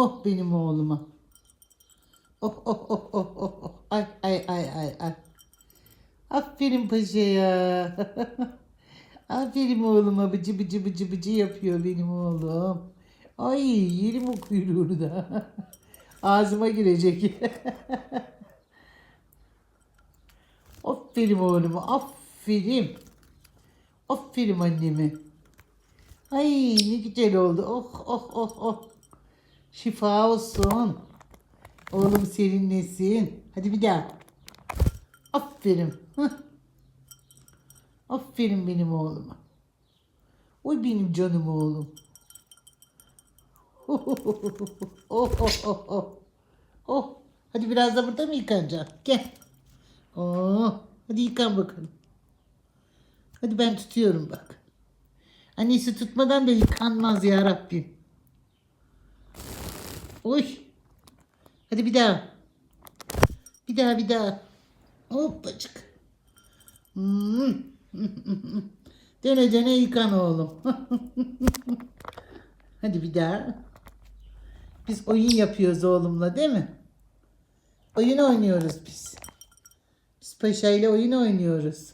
Oh benim oğluma. Oh oh oh oh oh. oh. Ay ay ay ay ay. Aferin paşaya. Aferin oğluma bıcı bıcı bıcı bıcı yapıyor benim oğlum. Ay yerim o kuyruğunu da. Ağzıma girecek. aferin oğluma aferin. Aferin anneme. Ay ne güzel oldu. Oh oh oh oh. Şifa olsun. Oğlum serinlesin. Hadi bir daha. Aferin. Hah. Aferin benim oğluma. Oy benim canım oğlum. Oh, oh, oh, oh, oh, hadi biraz da burada mı yıkanacaksın? Gel. Oh, hadi yıkan bakalım. Hadi ben tutuyorum bak. Annesi tutmadan da yıkanmaz ya Rabbim. Oy. Hadi bir daha. Bir daha bir daha. Hoppacık. Hmm. Dene dene yıkan oğlum. Hadi bir daha. Biz oyun yapıyoruz oğlumla değil mi? Oyun oynuyoruz biz. Biz Paşa ile oyun oynuyoruz.